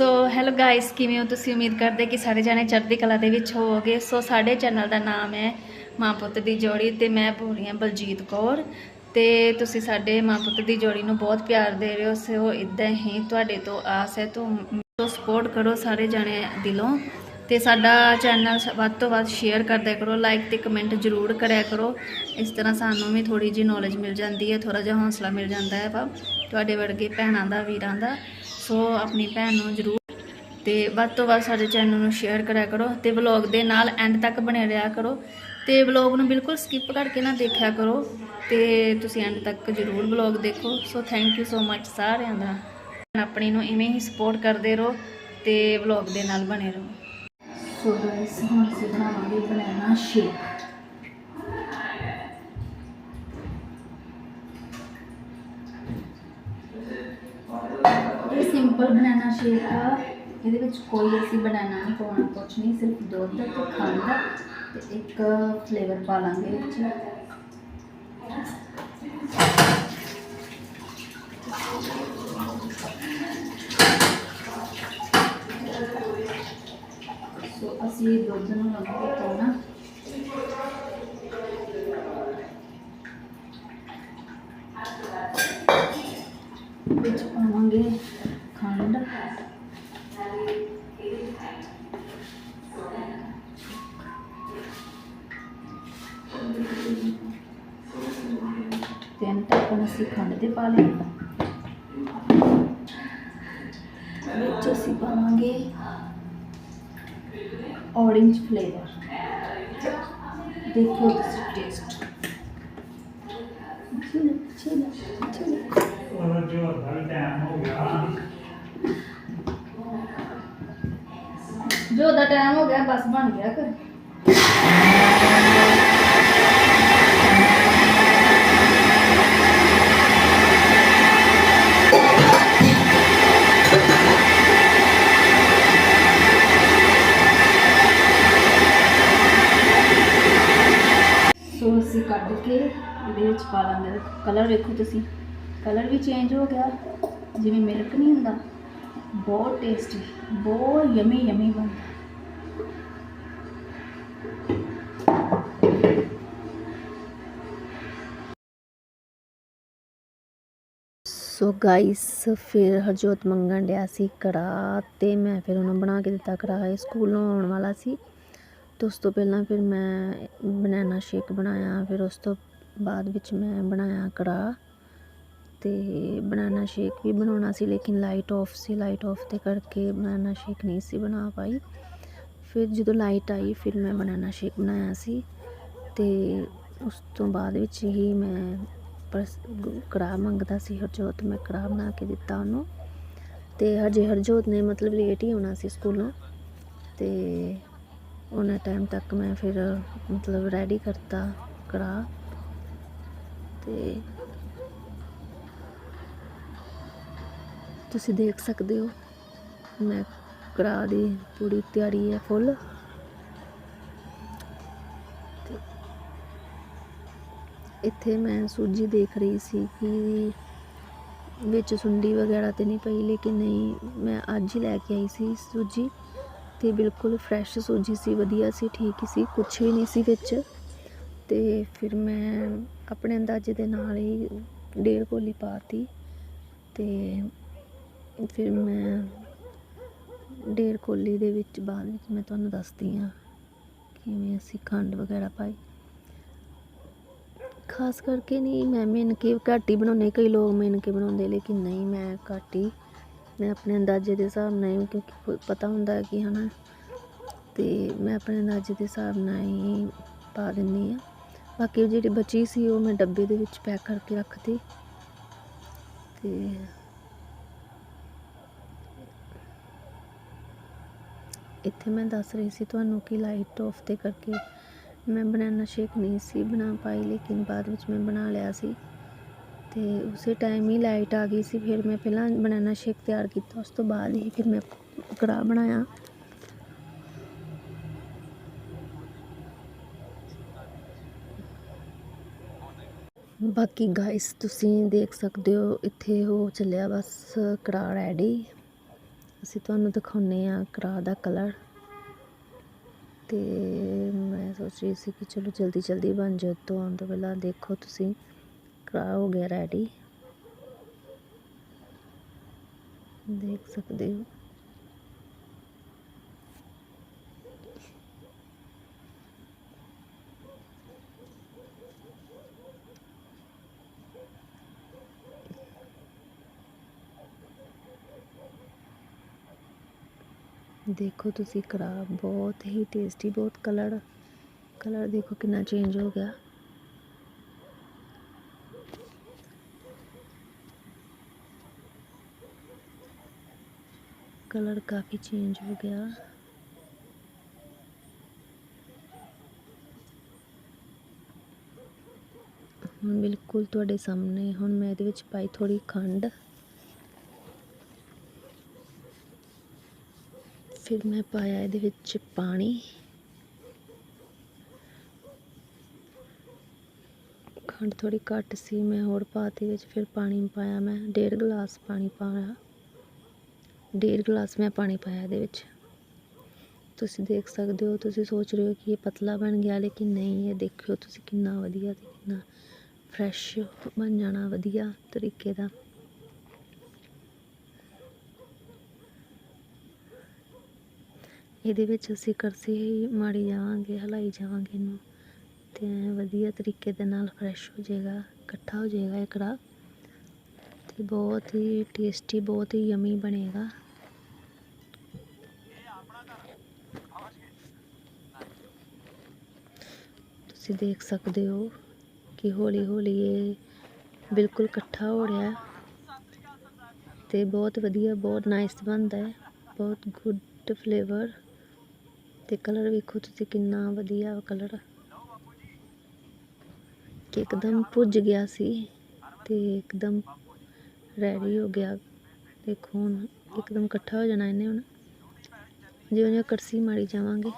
So hello guys ਕਿਵੇਂ ਹੋ ਤੁਸੀਂ? ਉਮੀਦ ਕਰਦੇ ਕਿ ਸਾਰੇ ਜਾਣੇ ਚੜ੍ਹਦੀ ਕਲਾ ਦੇ ਵਿੱਚ ਹੋਵੋਗੇ। ਸੋ ਸਾਡੇ ਚੈਨਲ ਦਾ ਨਾਮ ਹੈ ਮਾਂ ਪੁੱਤ ਦੀ ਜੋੜੀ ਤੇ ਮੈਂ ਬੋਲ ਰਹੀ ਹਾਂ ਬਲਜੀਤ ਕੌਰ। ਤੇ ਤੁਸੀਂ ਸਾਡੇ ਮਾਂ ਪੁੱਤ ਦੀ ਜੋੜੀ ਨੂੰ ਬਹੁਤ ਪਿਆਰ ਦੇ ਰਹੇ ਹੋ। ਸੋ ਇਦਾਂ ਹੀ ਤੁਹਾਡੇ ਤੋਂ ਆਸ ਹੈ, ਤੋਂ ਸਪੋਰਟ ਕਰੋ ਸਾਰੇ ਜਾਣੇ ਦਿਲੋਂ। ਤੇ ਸਾਡਾ ਚੈਨਲ ਵੱਧ ਤੋਂ ਵੱਧ ਸ਼ੇਅਰ ਕਰਦਿਆ ਕਰੋ ਲਾਈਕ ਤੇ ਕਮੈਂਟ ਜ਼ਰੂਰ ਕਰਿਆ ਕਰੋ। ਇਸ ਤਰ੍ਹਾਂ ਸਾਨੂੰ ਵੀ ਥੋੜੀ ਜਿਹੀ ਨੌਲੇਜ ਮਿਲ ਜਾਂਦੀ ਹੈ ਥੋੜਾ ਜਿਹਾ ਹੌਸਲਾ ਮਿਲ ਜਾਂਦਾ ਹੈ ਵਾ ਤੁਹਾਡੇ ਵਰਗੇ ਭੈਣਾਂ ਦਾ, ਵੀਰਾਂ ਦਾ। ਸੋ ਆਪਣੀ ਭੈਣ ਨੂੰ ਜ਼ਰੂਰ। ਤੇ ਵੱਧ ਤੋਂ ਵੱਧ ਸਾਡੇ ਚੈਨਲ ਨੂੰ ਸ਼ੇਅਰ ਕਰਿਆ ਕਰੋ ਤੇ ਵਲੌਗ ਦੇ ਨਾਲ ਐਂਡ ਤੱਕ ਬਣੇ ਰਿਹਾ ਕਰੋ। ਤੇ ਵਲੌਗ ਨੂੰ ਬਿਲਕੁਲ ਸਕਿਪ ਕਰਕੇ ਨਾ ਦੇਖਿਆ ਕਰੋ ਤੇ ਤੁਸੀਂ ਐਂਡ ਤੱਕ ਜ਼ਰੂਰ ਵਲੌਗ ਦੇਖੋ। ਸੋ ਥੈਂਕ ਯੂ ਸੋ ਮੱਚ ਸਾਰਿਆਂ ਦਾ। ਆਪਣੀ ਨੂੰ ਇਵੇਂ ਹੀ ਸਪੋਰਟ ਕਰਦੇ ਰਹੋ ਤੇ ਵਲੌਗ ਦੇ ਨਾਲ ਬਣੇ ਰਹੋ। ਸੋ ਗਾਇਸ ਹੁਣ ਅਸੀਂ ਬਣਾਵਾਂਗੇ ਬਨਾਨਾ ਸ਼ੇਕ ਇਹ ਸਿੰਪਲ ਬਨਾਨਾ ਸ਼ੇਕ। ਆ ਇਹਦੇ ਵਿੱਚ ਕੋਈ ਅਸੀਂ ਬਨਾਨਾ ਨਹੀਂ ਪਾਉਣਾ, ਕੁਛ ਨਹੀਂ, ਸਿਰਫ ਦੁੱਧ ਤੇ ਖੰਡ ਤੇ ਇੱਕ ਫਲੇਵਰ ਪਾ ਲਾਂਗੇ ਵਿੱਚ। ਸੋ ਅਸੀਂ ਦੁੱਧ ਨੂੰ ਲਵਾਂਗੇ ਪਾਉਣਾ। ਵਿੱਚ ਪਾਵਾਂਗੇ ਖੰਡ। ਤਿੰਨ ਟੱਪਣ ਅਸੀਂ ਖੰਡ ਦੇ ਪਾ ਲਏ। ਵਿੱਚ ਅਸੀਂ ਪਾਵਾਂਗੇ orange flavor ਦੇਖੋ ਤੁਸੀਂ ਟੇਸਟ ਚਲੋ ਚਲੋ ਚਲੋ ਉਹ ਜੋ ਦਾ ਟਾਈਮ ਹੋ ਗਿਆ ਜੋ ਦਾ ਟਾਈਮ ਹੋ ਗਿਆ, ਬਸ ਬਣ ਗਿਆ ਕਰ ਸੋ ਅਸੀਂ ਕੱਢ ਕੇ ਇਹਦੇ ਵਿੱਚ ਪਾ ਲਾਂਗੇ। ਕਲਰ ਵੇਖੋ ਤੁਸੀਂ। ਕਲਰ ਵੀ ਚੇਂਜ ਹੋ ਗਿਆ। ਜਿਵੇਂ ਮਿਲਕ ਨਹੀਂ ਹੁੰਦਾ। ਬਹੁਤ ਟੇਸਟੀ ਬਹੁਤ ਯਮੀ ਯਮੀ ਬਣਦਾ। ਸੋ ਗਾਈਸ ਫਿਰ ਹਰਜੋਤ ਮੰਗਣ ਡਿਆ ਸੀ ਕੜਾ ਤੇ ਮੈਂ ਫਿਰ ਉਹਨੂੰ ਬਣਾ ਕੇ ਦਿੱਤਾ ਕੜਾ। ਇਹ ਸਕੂਲੋਂ ਆਉਣ ਵਾਲਾ ਸੀ। ਤੇ ਉਸ ਤੋਂ ਪਹਿਲਾਂ ਫਿਰ ਮੈਂ ਬਨਾਨਾ ਸ਼ੇਕ ਬਣਾਇਆ। ਫਿਰ ਉਸ ਤੋਂ ਬਾਅਦ ਵਿੱਚ ਮੈਂ ਬਣਾਇਆ ਕੜਾ। ਤੇ ਬਨਾਨਾ ਸ਼ੇਕ ਵੀ ਬਣਾਉਣਾ ਸੀ, ਲੇਕਿਨ ਲਾਈਟ ਆਫ ਸੀ। ਲਾਈਟ ਆਫ 'ਤੇ ਕਰਕੇ ਬਨਾਨਾ ਸ਼ੇਕ ਨਹੀਂ ਸੀ ਬਣਾ ਪਾਈ। ਫਿਰ ਜਦੋਂ ਲਾਈਟ ਆਈ, ਫਿਰ ਮੈਂ ਬਨਾਨਾ ਸ਼ੇਕ ਬਣਾਇਆ ਸੀ। ਤੇ ਉਸ ਤੋਂ ਬਾਅਦ ਵਿੱਚ ਹੀ ਮੈਂ ਪਰਸ ਕੜਾਹ ਮੰਗਦਾ ਸੀ ਹਰਜੋਤ, ਮੈਂ ਕੜਾਹ ਬਣਾ ਕੇ ਦਿੱਤਾ ਉਹਨੂੰ। ਤੇ ਹਜੇ ਹਰਜੋਤ ਨੇ ਮਤਲਬ ਲੇਟ ਹੀ ਹੋਣਾ ਸੀ ਸਕੂਲੋਂ। ਤੇ ਉਹਨਾਂ ਟਾਈਮ ਤੱਕ ਮੈਂ ਫਿਰ ਮਤਲਬ ਰੈਡੀ ਕਰਤਾ ਕੜਾਹ। ਤੇ ਤੁਸੀਂ ਦੇਖ ਸਕਦੇ ਹੋ, ਮੈਂ ਕੜਾਹ ਦੀ ਪੂਰੀ ਤਿਆਰੀ ਹੈ ਫੁੱਲ ਇੱਥੇ ਮੈਂ ਸੂਜੀ ਦੇਖ ਰਹੀ ਸੀ ਕਿ ਵਿੱਚ ਸੁੰਡੀ ਵਗੈਰਾ ਤੇ ਨਹੀਂ ਪਈ, ਲੇਕਿਨ ਨਹੀਂ, ਮੈਂ ਅੱਜ ਹੀ ਲੈ ਕੇ ਆਈ ਸੀ ਸੂਜੀ ਤੇ ਬਿਲਕੁਲ ਫਰੈਸ਼ ਸੂਜੀ ਸੀ, ਵਧੀਆ ਸੀ, ਠੀਕ ਹੀ ਸੀ, ਕੁਛ ਵੀ ਨਹੀਂ ਸੀ ਵਿੱਚ। ਤੇ ਫਿਰ ਮੈਂ ਆਪਣੇ ਅੰਦਾਜ਼ੇ ਦੇ ਨਾਲ ਹੀ ਡੇਢ ਕੋਲੀ ਪਾਤੀ ਤੇ ਫਿਰ ਮੈਂ ਡੇਢ ਕੋਲੀ ਦੇ ਵਿੱਚ ਬਾਅਦ ਵਿੱਚ ਮੈਂ ਤੁਹਾਨੂੰ ਦੱਸਦੀ ਹਾਂ ਕਿਵੇਂ ਅਸੀਂ ਖੰਡ ਵਗੈਰਾ ਪਾਈ। ਖਾਸ ਕਰਕੇ ਨਹੀਂ ਮੈਂ ਮਿਣ ਕੇ ਘੱਟ ਹੀ ਬਣਾਉਂਦੀ ਕਈ ਲੋਕ ਮਿਣ ਬਣਾਉਂਦੇ, ਲੇਕਿਨ ਨਹੀਂ, ਮੈਂ ਘੱਟ ਹੀ, ਮੈਂ ਆਪਣੇ ਅੰਦਾਜ਼ੇ ਦੇ ਹਿਸਾਬ ਨਾਲ ਹੀ, ਕਿਉਂਕਿ ਪਤਾ ਹੁੰਦਾ ਹੈ ਕਿ ਹਨਾ। ਤੇ ਮੈਂ ਆਪਣੇ ਅੰਦਾਜ਼ੇ ਦੇ ਹਿਸਾਬ ਨਾਲ ਹੀ ਪਾ ਦਿੰਦੀ ਆ ਬਾਕੀ ਜਿਹੜੀ ਬਚੀ ਸੀ, ਉਹ ਮੈਂ ਡੱਬੇ ਦੇ ਵਿੱਚ ਪੈਕ ਕਰਕੇ ਰੱਖਤੀ। ਤੇ ਇੱਥੇ ਮੈਂ ਦੱਸ ਰਹੀ ਸੀ ਤੁਹਾਨੂੰ ਕਿ ਲਾਈਟ ਆਫ ਤੇ ਕਰਕੇ ਮੈਂ ਬਨਾਨਾ ਸ਼ੇਕ ਨਹੀਂ ਸੀ ਬਣਾ ਪਾਈ, ਲੇਕਿਨ ਬਾਅਦ ਵਿੱਚ ਮੈਂ ਬਣਾ ਲਿਆ ਸੀ। ਤੇ ਉਸੇ ਟਾਈਮ ਹੀ ਲਾਈਟ ਆ ਗਈ ਸੀ, ਫਿਰ ਮੈਂ ਪਹਿਲਾਂ ਬਨਾਨਾ ਸ਼ੇਕ ਤਿਆਰ ਕੀਤਾ, ਉਸ ਤੋਂ ਬਾਅਦ ਹੀ ਫਿਰ ਮੈਂ ਕੜਾਹ ਬਣਾਇਆ। ਬਾਕੀ ਗਾਇਸ ਤੁਸੀਂ ਦੇਖ ਸਕਦੇ ਹੋ, ਇੱਥੇ ਹੋ ਚੱਲਿਆ ਬਸ ਕੜਾਹ ਰੈਡੀ ਅਸੀਂ ਤੁਹਾਨੂੰ ਦਿਖਾਉਂਦੇ ਆ ਕੜਾਹ ਦਾ ਕਲਰ ਅਤੇ ਮੈਂ ਸੋਚ ਰਹੀ ਸੀ ਕਿ ਚਲੋ ਜਲਦੀ ਜਲਦੀ ਬਣ ਜਾਏ ਤੋਂ ਆਉਣ ਤੋਂ ਪਹਿਲਾਂ ਦੇਖੋ ਤੁਸੀਂ। ਕਰਾ ਹੋ ਗਿਆ ਰੈਡੀ ਦੇਖ ਸਕਦੇ ਹੋ। ਦੇਖੋ ਤੁਸੀਂ ਕਰਾ ਬਹੁਤ ਹੀ ਟੇਸਟੀ ਬਹੁਤ ਕਲਰ ਕਲਰ ਦੇਖੋ ਕਿੰਨਾ ਚੇਂਜ ਹੋ ਗਿਆ। ਕਲਰ ਕਾਫੀ ਚੇਂਜ ਹੋ ਗਿਆ। ਹੁਣ ਬਿਲਕੁਲ ਤੁਹਾਡੇ ਸਾਹਮਣੇ, ਹੁਣ ਮੈਂ ਇਹਦੇ ਵਿੱਚ ਪਾਈ ਥੋੜੀ ਖੰਡ। ਫਿਰ ਮੈਂ ਪਾਇਆ ਇਹਦੇ ਵਿੱਚ ਪਾਣੀ। ਖੰਡ ਥੋੜੀ ਘੱਟ ਸੀ, ਮੈਂ ਹੋਰ ਪਾਤੀ ਵਿੱਚ ਫਿਰ ਪਾਣੀ ਪਾਇਆ ਮੈਂ। ਡੇਢ ਗਲਾਸ ਪਾਣੀ ਪਾਇਆ। ਡੇਢ ਗਲਾਸ ਮੈਂ ਪਾਣੀ ਪਾਇਆ ਇਹਦੇ ਵਿੱਚ। ਤੁਸੀਂ ਦੇਖ ਸਕਦੇ ਹੋ, ਤੁਸੀਂ ਸੋਚ ਰਹੇ ਹੋ ਕਿ ਇਹ ਪਤਲਾ ਬਣ ਗਿਆ, ਲੇਕਿਨ ਨਹੀਂ, ਇਹ ਦੇਖਿਓ ਤੁਸੀਂ ਕਿੰਨਾ ਵਧੀਆ ਤੇ ਕਿੰਨਾ ਫਰੈਸ਼ ਬਣ ਜਾਣਾ ਵਧੀਆ ਤਰੀਕੇ ਦਾ। ਇਹਦੇ ਵਿੱਚ ਅਸੀਂ ਕਰਸੀ ਹੀ ਮਾੜੀ ਜਾਵਾਂਗੇ, ਹਲਾਈ ਜਾਵਾਂਗੇ ਇਹਨੂੰ। ਤੇ ਵਧੀਆ ਤਰੀਕੇ ਦੇ ਨਾਲ ਫਰੈਸ਼ ਹੋ ਜਾਏਗਾ, ਇਕੱਠਾ ਹੋ ਜਾਏਗਾ ਇਹ ਕੜਾ ਤੇ ਬਹੁਤ ਹੀ ਟੇਸਟੀ ਬਹੁਤ ਹੀ ਯਮੀ ਬਣੇਗਾ। ਤੁਸੀਂ ਦੇਖ ਸਕਦੇ ਹੋ ਕਿ ਹੌਲੀ ਹੌਲੀ ਇਹ ਬਿਲਕੁਲ ਇਕੱਠਾ ਹੋ ਰਿਹਾ ਹੈ। ਤੇ ਬਹੁਤ ਵਧੀਆ, ਬਹੁਤ ਨਾਈਸ ਬਣਦਾ ਹੈ। ਬਹੁਤ ਗੁੱਡ ਫਲੇਵਰ ਤੇ ਕਲਰ ਵੇਖੋ ਤੁਸੀਂ ਕਿੰਨਾ ਵਧੀਆ ਕਲਰ। ਕਿ ਇੱਕਦਮ ਭੁੱਜ ਗਿਆ ਸੀ ਤੇ ਇੱਕਦਮ ਰੈਡੀ ਹੋ ਗਿਆ। ਦੇਖੋ ਹੁਣ ਇੱਕਦਮ ਇਕੱਠਾ ਹੋ ਜਾਣਾ ਇਹਨੇ ਹੁਣ। ਜਿਉਂ ਜਿਉਂ ਕੜਸੀ ਮਾਰੀ ਜਾਵਾਂਗੇ।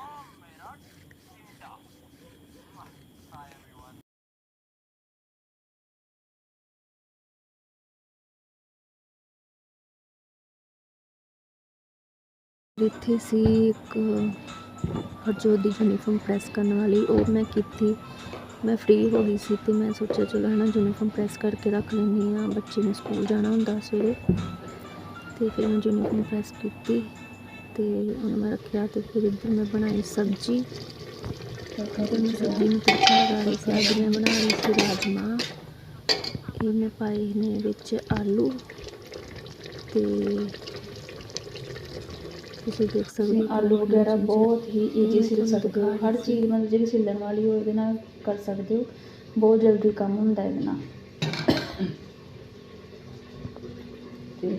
ਇੱਥੇ ਸੀ ਇੱਕ ਜੋ ਦੀ ਯੂਨੀਫਾਰਮ ਪ੍ਰੈਸ ਕਰਨ ਵਾਲੀ ਉਹ ਮੈਂ ਕੀਤੀ। ਮੈਂ ਫ੍ਰੀ ਹੋ ਗਈ ਸੀ ਤੇ ਮੈਂ ਸੋਚਿਆ, ਚਲੋ ਹੈ ਨਾ ਯੂਨੀਫਾਰਮ ਪ੍ਰੈਸ ਕਰਕੇ ਰੱਖ ਲੈਂਦੀ ਹਾਂ। ਬੱਚੇ ਨੇ ਸਕੂਲ ਜਾਣਾ ਹੁੰਦਾ ਸਵੇਰੇ। ਤੇ ਫਿਰ ਮੈਂ ਯੂਨੀਫਾਰਮ ਪ੍ਰੈਸ ਕੀਤੀ ਤੇ ਉਹਨੂੰ ਮੈਂ ਰੱਖਿਆ ਤੇ ਫਿਰ ਇੱਧਰ ਮੈਂ ਬਣਾਈ ਸਬਜ਼ੀ। ਫਿਰ ਮੈਂ ਸਬਜ਼ੀ ਨੂੰ ਤੜਕਾ ਲਗਾ ਰਹੀ ਸੀ। ਅੱਜ ਮੈਂ ਬਣਾ ਰਹੀ ਸੀ ਰਾਜਮਾ। ਇਹ ਮੈਂ ਪਾਏ ਨੇ ਵਿੱਚ ਆਲੂ ਤੇ ਤੁਸੀਂ ਦੇਖ ਸਕਦੇ ਹੋ ਆਲੂ ਵਗੈਰਾ ਬਹੁਤ ਹੀ ਈਜ਼ੀ ਸਿਲ ਸਕਦੇ ਹੋ ਹਰ ਚੀਜ਼ ਮਤਲਬ ਜਿਹੜੀ ਸਿਲਣ ਵਾਲੀ ਹੋ ਇਹਦੇ ਨਾਲ ਕਰ ਸਕਦੇ ਹੋ ਬਹੁਤ ਜਲਦੀ ਕੰਮ ਹੁੰਦਾ ਇਹਦੇ ਨਾਲ ਤੇ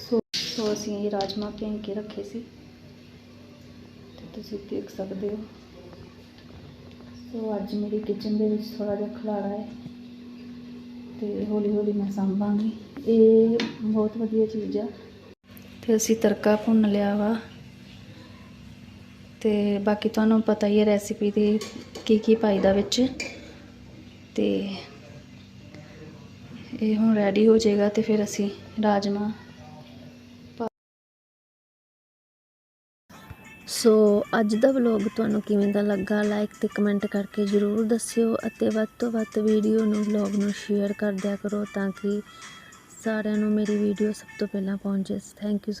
ਸੋ ਸੋ ਅਸੀਂ ਇਹ ਰਾਜਮਾ ਭੇਂ ਕੇ ਰੱਖੇ ਸੀ ਤੇ ਤੁਸੀਂ ਦੇਖ ਸਕਦੇ ਹੋ ਸੋ ਅੱਜ ਮੇਰੀ ਕਿਚਨ ਦੇ ਵਿੱਚ ਥੋੜਾ ਜਿਹਾ ਖਲਾੜਾ ਹੈ। ਤੇ ਹੌਲੀ ਹੌਲੀ ਮੈਂ ਸੰਭਾਂਗੀ। ਇਹ ਬਹੁਤ ਵਧੀਆ ਚੀਜ਼ ਆ। ਤੇ ਅਸੀਂ ਤੜਕਾ ਭੁੰਨ ਲਿਆ ਵਾ। ਤੇ ਬਾਕੀ ਤੁਹਾਨੂੰ ਪਤਾ ਹੀ ਹੈ ਰੈਸਿਪੀ ਦੀ ਕੀ ਕੀ ਪਾਈਦਾ ਵਿੱਚ। ਤੇ ਇਹ ਹੁਣ ਰੈਡੀ ਹੋ ਜਾਏਗਾ ਤੇ ਫਿਰ ਅਸੀਂ ਰਾਜਮਾ ਸੋ ਅੱਜ ਦਾ ਵਲੌਗ ਤੁਹਾਨੂੰ ਕਿਵੇਂ ਦਾ ਲੱਗਾ? ਲਾਈਕ ਤੇ ਕਮੈਂਟ ਕਰਕੇ ਜਰੂਰ ਦੱਸਿਓ ਅਤੇ ਵੱਧ ਤੋਂ ਵੱਧ ਵੀਡੀਓ ਨੂੰ ਵਲੌਗ ਨੂੰ ਸ਼ੇਅਰ ਕਰ ਦਿਆ ਕਰੋ ਤਾਂ ਕਿ ਸਾਰਿਆਂ ਨੂੰ ਮੇਰੀ ਵੀਡੀਓ ਸਭ ਤੋਂ ਪਹਿਲਾਂ ਪਹੁੰਚੇ। Thank you so